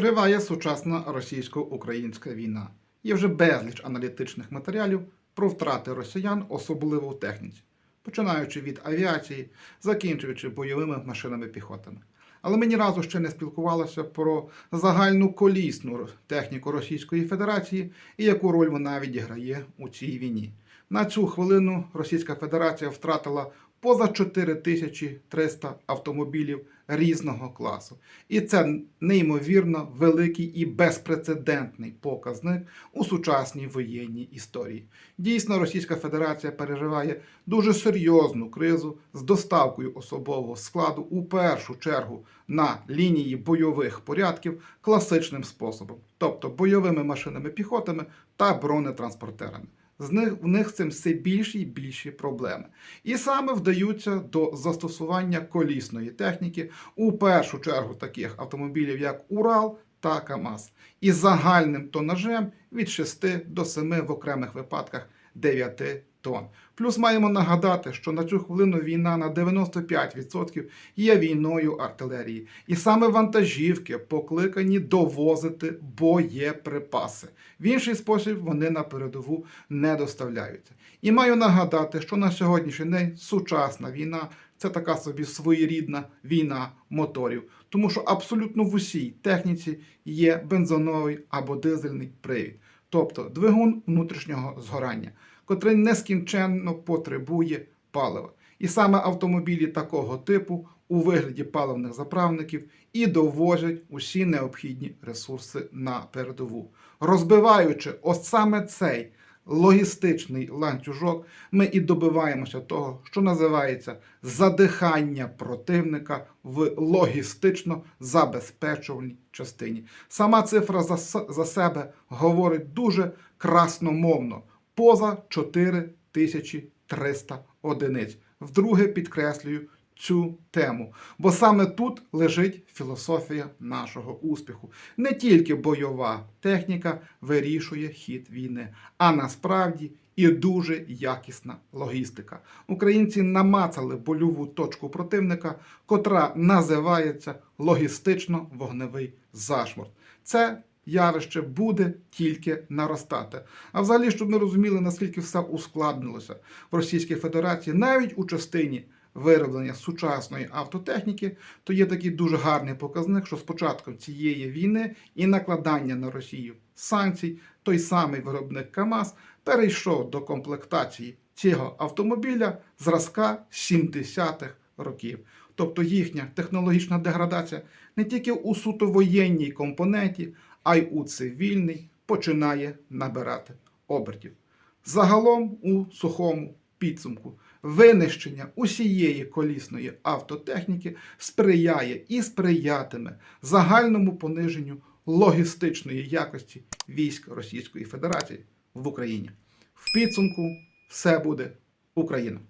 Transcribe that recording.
Триває сучасна російсько-українська війна. Є вже безліч аналітичних матеріалів про втрати росіян, особливо в техніці, починаючи від авіації, закінчуючи бойовими машинами піхотами. Але ми ні разу ще не спілкувалися про загальну колісну техніку Російської Федерації і яку роль вона відіграє у цій війні. На цю хвилину Російська Федерація втратила поза 4300 автомобілів різного класу. І це неймовірно великий і безпрецедентний показник у сучасній воєнній історії. Дійсно, Російська Федерація переживає дуже серйозну кризу з доставкою особового складу у першу чергу на лінії бойових порядків класичним способом, тобто бойовими машинами піхотами та бронетранспортерами. З них в них з цим все більші і більші проблеми. І саме вдаються до застосування колісної техніки у першу чергу таких автомобілів, як Урал та КАМАЗ, із загальним тонажем від 6 до 7 в окремих випадках 9 тонн. Плюс маємо нагадати, що на цю хвилину війна на 95% є війною артилерії. І саме вантажівки покликані довозити боєприпаси. В інший спосіб вони на передову не доставляються. І маю нагадати, що на сьогоднішній день сучасна війна це така собі своєрідна війна моторів, тому що абсолютно в усій техніці є бензоновий або дизельний привід, тобто двигун внутрішнього згорання, котрий нескінченно потребує палива. І саме автомобілі такого типу у вигляді паливних заправників і довозять усі необхідні ресурси на передову. Розбиваючи ось саме цей логістичний ланцюжок, ми і добиваємося того, що називається задихання противника в логістично забезпечувальній частині. Сама цифра за, за себе говорить дуже красномовно поза 4300 одиниць. Вдруге підкреслюю цю тему, бо саме тут лежить філософія нашого успіху. Не тільки бойова техніка вирішує хід війни, а насправді і дуже якісна логістика. Українці намацали больову точку противника, котра називається логістично-вогневий зашморт. Це явище буде тільки наростати. А взагалі, щоб ми розуміли, наскільки все ускладнилося в Російській Федерації, навіть у частині вироблення сучасної автотехніки, то є такий дуже гарний показник, що з початком цієї війни і накладання на Росію санкцій, той самий виробник КАМАЗ перейшов до комплектації цього автомобіля зразка 70-х років. Тобто їхня технологічна деградація не тільки у суто воєнній компоненті, а й у цивільній починає набирати обертів. Загалом у сухому підсумку винищення усієї колісної автотехніки сприяє і сприятиме загальному пониженню логістичної якості військ Російської Федерації в Україні. В підсумку все буде Україна.